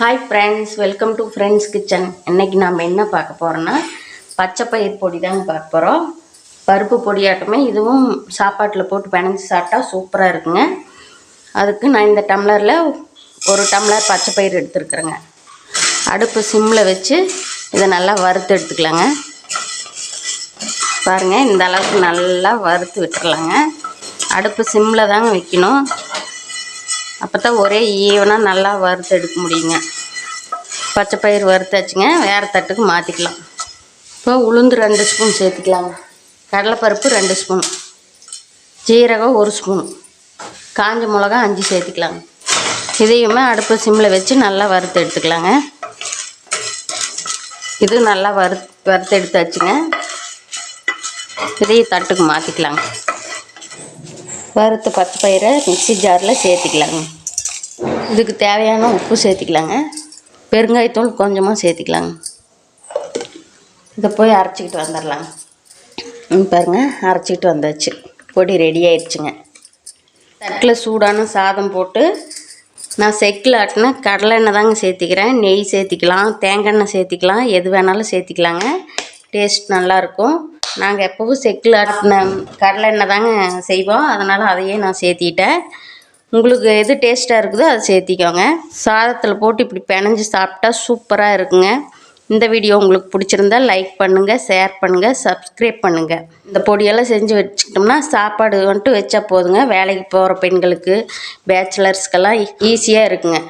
Hi friends welcome to friends kitchen இன்னைக்கு நாம் என்ன பார்க்க போகிறோன்னா பச்சை பயிர் பொடி தாங்க பார்க்க போகிறோம் பருப்பு பொடியாட்டமே இதுவும் சாப்பாட்டில் போட்டு பிணைஞ்சு சாப்பிட்டா சூப்பராக இருக்குங்க. அதுக்கு நான் இந்த டம்ளரில் ஒரு டம்ளர் பச்சை பயிர் எடுத்துருக்குறேங்க. அடுப்பு சிம்மில் வச்சு இதை நல்லா வறுத்து எடுத்துக்கலாங்க. பாருங்கள் இந்த அளவுக்கு நல்லா வறுத்து விட்டுறலாங்க. அடுப்பு சிம்மில் தாங்க வைக்கணும். அப்போ தான் ஒரே ஈவனாக நல்லா வறுத்து எடுக்க முடியுங்க. பச்சை பயிர் வறுத்தாச்சுங்க வேறு தட்டுக்கு மாற்றிக்கலாம் இப்போ உளுந்து ரெண்டு ஸ்பூன் சேர்த்துக்கலாங்க. கடலைப்பருப்பு ரெண்டு ஸ்பூன். ஜீரகம் ஒரு ஸ்பூன். காஞ்ச மிளகா அஞ்சு சேர்த்துக்கலாங்க. இதையுமே அடுப்பு சிம்மில் வச்சு நல்லா வறுத்து எடுத்துக்கலாங்க. இது நல்லா வறு வறுத்து எடுத்தாச்சுங்க. இதையும் தட்டுக்கு மாற்றிக்கலாங்க வறுத்த பச்சை பயிரை மிக்ஸி ஜாரில் சேர்த்திக்கலாங்க. இதுக்கு தேவையான உப்பு சேர்த்திக்கலாங்க. பெருங்காயத்தூள் கொஞ்சமாக சேர்த்திக்கலாங்க. இதை போய் அரைச்சிக்கிட்டு வந்துடலாங்க. ம் பாருங்க அரைச்சிக்கிட்டு வந்தாச்சு. பொடி ரெடி ஆயிடுச்சுங்க. தட்டில் சூடான சாதம் போட்டு நான் செக்கில் ஆட்டின கடலை எண்ணெய் தாங்க சேர்த்திக்கிறேன். நெய் சேர்த்திக்கலாம் தேங்காய் எண்ணெய் சேர்த்திக்கலாம் எது வேணாலும் சேர்த்திக்கலாங்க. டேஸ்ட் நல்லாயிருக்கும் நாங்கள் எப்போவும் செக்கில் ஆட்டின கடலை எண்ணெய் தாங்க செய்வோம். அதனால் அதையே நான் சேர்த்திட்டேன். உங்களுக்கு எது டேஸ்ட்டாக இருக்குதோ அதை சேர்த்திக்கோங்க. சாதத்தில் போட்டு இப்படி பிணைஞ்சு சாப்பிட்டா சூப்பராக இருக்குங்க. இந்த வீடியோ உங்களுக்கு பிடிச்சிருந்தா லைக் பண்ணுங்கள் ஷேர் பண்ணுங்கள் சப்ஸ்கிரைப் பண்ணுங்கள் இந்த பொடியெல்லாம் செஞ்சு வச்சுக்கிட்டோம்னா சாப்பாடு வந்துட்டு வச்சா போதுங்க. வேலைக்கு போகிற பெண்களுக்கு பேச்சுலர்ஸ்க்கெல்லாம் ஈஸியாக இருக்குங்க.